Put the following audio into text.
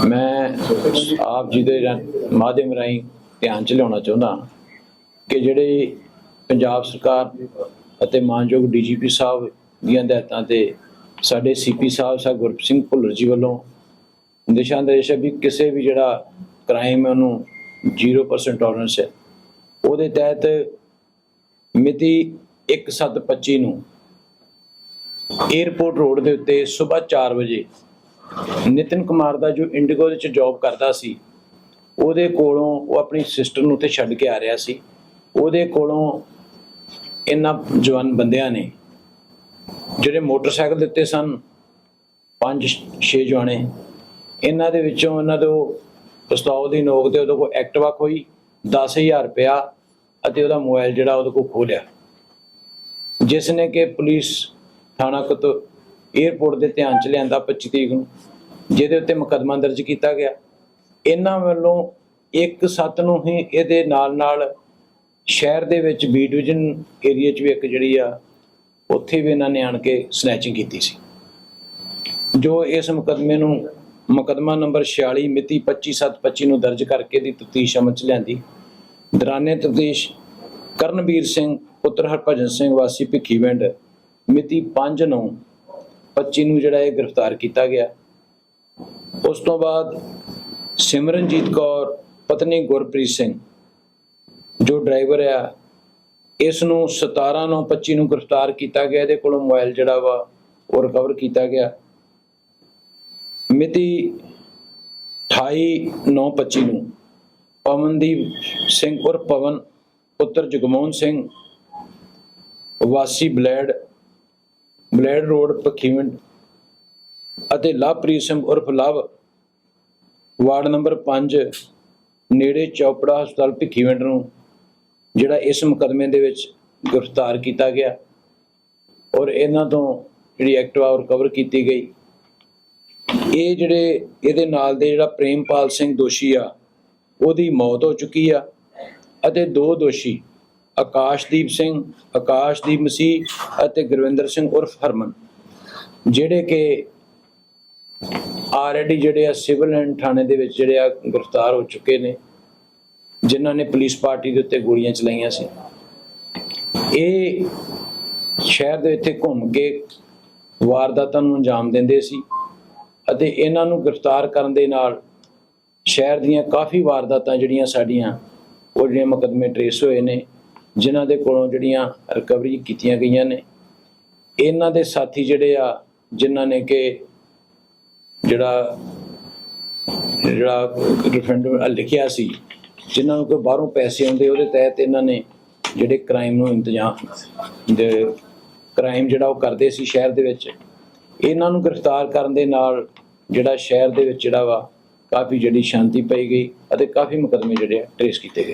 ਮੈਂ ਆਪ ਜੀ ਦੇ ਰਾ- ਮਾਧਿਅਮ ਰਾਹੀਂ ਧਿਆਨ ਚ ਲਿਆਉਣਾ ਚਾਹੁੰਦਾ ਕਿ ਜਿਹੜੇ ਪੰਜਾਬ ਸਰਕਾਰ ਅਤੇ ਮਾਨਯੋਗ ਡੀਜੀਪੀ ਸਾਹਿਬ ਦੀਆਂ ਹਦਾਇਤਾਂ ਤੇ ਸਾਡੇ ਸੀਪੀ ਸਾਹਿਬ ਸਾਹਿਬ ਗੁਰਪ੍ਰੀਤ ਸਿੰਘ ਭੁੱਲਰ ਜੀ ਵੱਲੋਂ ਦਿਸ਼ਾ ਨਿਰਦੇਸ਼ ਹੈ ਵੀ ਕਿਸੇ ਵੀ ਜਿਹੜਾ ਕ੍ਰਾਈਮ ਹੈ ਉਹਨੂੰ 0% ਟੋਲਰੈਂਸ ਹੈ। ਉਹਦੇ ਤਹਿਤ ਮਿਤੀ 1725 ਨੂੰ 에ਅਰਪੋਰਟ ਰੋਡ ਦੇ ਉੱਤੇ ਸਵੇਰ 4 ਵਜੇ ਨਿਤਿਨ ਕੁਮਾਰ ਦਾ ਜੋ ਇੰਡੀਗੋ ਵਿੱਚ ਜੌਬ ਕਰਦਾ ਸੀ, ਉਹਦੇ ਕੋਲੋਂ ਉਹ ਆਪਣੀ ਸਿਸਟਰ ਨੂੰ ਉੱਥੇ ਛੱਡ ਕੇ ਆ ਰਿਹਾ ਸੀ। ਉਹਦੇ ਕੋਲੋਂ ਇਹਨਾਂ ਜਵਾਨ ਬੰਦਿਆਂ ਨੇ ਜਿਹੜੇ ਮੋਟਰਸਾਈਕਲ ਦਿੱਤੇ ਸਨ, ਪੰਜ, ਛੇ ਜਵਾਨੇ, ਇਹਨਾਂ ਦੇ ਵਿੱਚੋਂ ਇਹਨਾਂ ਤੋਂ ਪਿਸਤੌਲ ਦੀ ਨੋਕ ਤੇ ਉਹਦੇ ਕੋਲ ਐਕਟਿਵਾ ਖੋਈ 10000 ਰੁਪਇਆ ਅਤੇ ਉਹਦਾ ਮੋਬਾਈਲ ਜਿਹੜਾ ਉਹਦੇ ਕੋਲ ਖੋਹ ਜਿਸ ਨੇ ਕਿ ਪੁਲਿਸ ਥਾਣਾ ਕਤ 에ਅਰਪੋਰਟ ਦੇ ਧਿਆਨ ਚ ਲਿਆਂਦਾ 25 ਤਰੀਕ ਨੂੰ, ਜਿਹਦੇ ਉੱਤੇ ਮੁਕੱਦਮਾ ਦਰਜ ਕੀਤਾ ਗਿਆ। ਇਹਨਾਂ ਵੱਲੋਂ ਇੱਕ ਸੱਤ ਨੂੰ ਹੀ ਇਹਦੇ ਨਾਲ ਨਾਲ ਸ਼ਹਿਰ ਦੇ ਵਿੱਚ ਬੀ ਡਿਵੀਜ਼ਨ ਏਰੀਆ 'ਚ ਵੀ ਇੱਕ ਜਿਹੜੀ ਆ, ਉੱਥੇ ਵੀ ਇਹਨਾਂ ਨੇ ਆਣ ਕੇ ਸਨੈਚਿੰਗ ਕੀਤੀ ਸੀ। ਜੋ ਇਸ ਮੁਕੱਦਮੇ ਨੂੰ, ਮੁਕੱਦਮਾ ਨੰਬਰ 46 ਮਿਤੀ 25725 ਨੂੰ ਦਰਜ ਕਰਕੇ ਦੀ ਤਫਤੀਸ਼ ਅਮਲ ਚ ਲਿਆਂਦੀ। ਦੌਰਾਨੇ ਤਫਤੀਸ਼ ਕਰਨਵੀਰ ਸਿੰਘ, ਪੁੱਤਰ ਹਰਭਜਨ ਸਿੰਘ ਵਾਸੀ ਭਿੱਖੀਵਿੰਡ, ਮਿਤੀ 5 ਨੂੰ 25 ਨੂੰ ਜਿਹੜਾ ਇਹ ਗ੍ਰਿਫਤਾਰ ਕੀਤਾ ਗਿਆ। ਉਸ ਤੋਂ ਬਾਅਦ ਸਿਮਰਨਜੀਤ ਕੌਰ, ਪਤਨੀ ਗੁਰਪ੍ਰੀਤ ਸਿੰਘ ਜੋ ਡਰਾਈਵਰ ਆ, ਇਸ ਨੂੰ 17 ਨੂੰ 25 ਨੂੰ ਗ੍ਰਿਫਤਾਰ ਕੀਤਾ ਗਿਆ। ਇਹਦੇ ਕੋਲੋਂ ਮੋਬਾਈਲ ਜਿਹੜਾ ਵਾ ਉਹ ਰਿਕਵਰ ਕੀਤਾ ਗਿਆ। ਮਿਤੀ 28/9/25 ਨੂੰ ਪਵਨਦੀਪ ਸਿੰਘ ਉਰਫ ਪਵਨ, ਪੁੱਤਰ ਜਗਮੋਹਨ ਸਿੰਘ, ਵਾਸੀ ਬਲੈਡ ਬਲੈਡ ਰੋਡ ਪਖੀਵਿੰਡ ਅਤੇ ਲਵਪ੍ਰੀਤ ਸਿੰਘ ਉਰਫ ਲਵ। ਵਾਰਡ ਨੰਬਰ 5 ਨੇੜੇ ਚੌਪੜਾ ਹਸਪਤਾਲ ਭਿੱਖੀਵਿੰਡ ਨੂੰ, ਜਿਹੜਾ ਇਸ ਮੁਕਦਮੇ ਦੇ ਵਿੱਚ ਗ੍ਰਿਫਤਾਰ ਕੀਤਾ ਗਿਆ ਔਰ ਇਹਨਾਂ ਤੋਂ ਜਿਹੜੀ ਐਕਟਿਵਾ ਰਿਕਵਰ ਕੀਤੀ ਗਈ। ਇਹ ਜਿਹੜੇ, ਇਹਦੇ ਨਾਲ ਦੇ ਜਿਹੜਾ ਪ੍ਰੇਮਪਾਲ ਸਿੰਘ ਦੋਸ਼ੀ ਆ, ਉਹਦੀ ਮੌਤ ਹੋ ਚੁੱਕੀ ਆ ਅਤੇ ਦੋ ਦੋਸ਼ੀ ਆਕਾਸ਼ਦੀਪ ਸਿੰਘ, ਆਕਾਸ਼ਦੀਪ ਮਸੀਹ ਅਤੇ ਗੁਰਵਿੰਦਰ ਸਿੰਘ ਉਰਫ ਹਰਮਨ, ਜਿਹੜੇ ਕਿ ਆਲਰੇਡੀ ਜਿਹੜੇ ਆ ਸਿਵਲ ਐਂਡ ਥਾਣੇ ਦੇ ਵਿੱਚ ਜਿਹੜੇ ਆ ਗ੍ਰਿਫਤਾਰ ਹੋ ਚੁੱਕੇ ਨੇ, ਜਿਨ੍ਹਾਂ ਨੇ ਪੁਲਿਸ ਪਾਰਟੀ ਦੇ ਉੱਤੇ ਗੋਲੀਆਂ ਚਲਾਈਆਂ ਸੀ। ਇਹ ਸ਼ਹਿਰ ਦੇ ਇੱਥੇ ਘੁੰਮ ਕੇ ਵਾਰਦਾਤਾਂ ਨੂੰ ਅੰਜਾਮ ਦਿੰਦੇ ਸੀ ਅਤੇ ਇਹਨਾਂ ਨੂੰ ਗ੍ਰਿਫਤਾਰ ਕਰਨ ਦੇ ਨਾਲ ਸ਼ਹਿਰ ਦੀਆਂ ਕਾਫੀ ਵਾਰਦਾਤਾਂ ਜਿਹੜੀਆਂ ਸਾਡੀਆਂ, ਉਹ ਜਿਹੜੀਆਂ ਮੁਕੱਦਮੇ ਟਰੇਸ ਹੋਏ ਨੇ ਜਿਨ੍ਹਾਂ ਦੇ ਕੋਲੋਂ ਜਿਹੜੀਆਂ ਰਿਕਵਰੀ ਕੀਤੀਆਂ ਗਈਆਂ ਨੇ। ਇਹਨਾਂ ਦੇ ਸਾਥੀ ਜਿਹੜੇ ਆ, ਜਿਨ੍ਹਾਂ ਨੇ ਕਿ ਜਿਹੜਾ ਜਿਹੜਾ ਰਿਫਰੈਂਡਮ ਲਿਖਿਆ ਸੀ, ਜਿਨ੍ਹਾਂ ਨੂੰ ਕੋਈ ਬਾਹਰੋਂ ਪੈਸੇ ਆਉਂਦੇ, ਉਹਦੇ ਤਹਿਤ ਇਹਨਾਂ ਨੇ ਜਿਹੜੇ ਕ੍ਰਾਈਮ ਨੂੰ ਇੰਤਜ਼ਾਮ ਦੇ, ਕ੍ਰਾਈਮ ਜਿਹੜਾ ਉਹ ਕਰਦੇ ਸੀ ਸ਼ਹਿਰ ਦੇ ਵਿੱਚ। ਇਹਨਾਂ ਨੂੰ ਗ੍ਰਿਫਤਾਰ ਕਰਨ ਦੇ ਨਾਲ ਜਿਹੜਾ ਸ਼ਹਿਰ ਦੇ ਵਿੱਚ ਜਿਹੜਾ ਵਾ, ਕਾਫੀ ਜਿਹੜੀ ਸ਼ਾਂਤੀ ਪਈ ਗਈ ਅਤੇ ਕਾਫੀ ਮੁਕਦਮੇ ਜਿਹੜੇ ਟ੍ਰੇਸ ਕੀਤੇ ਗਏ।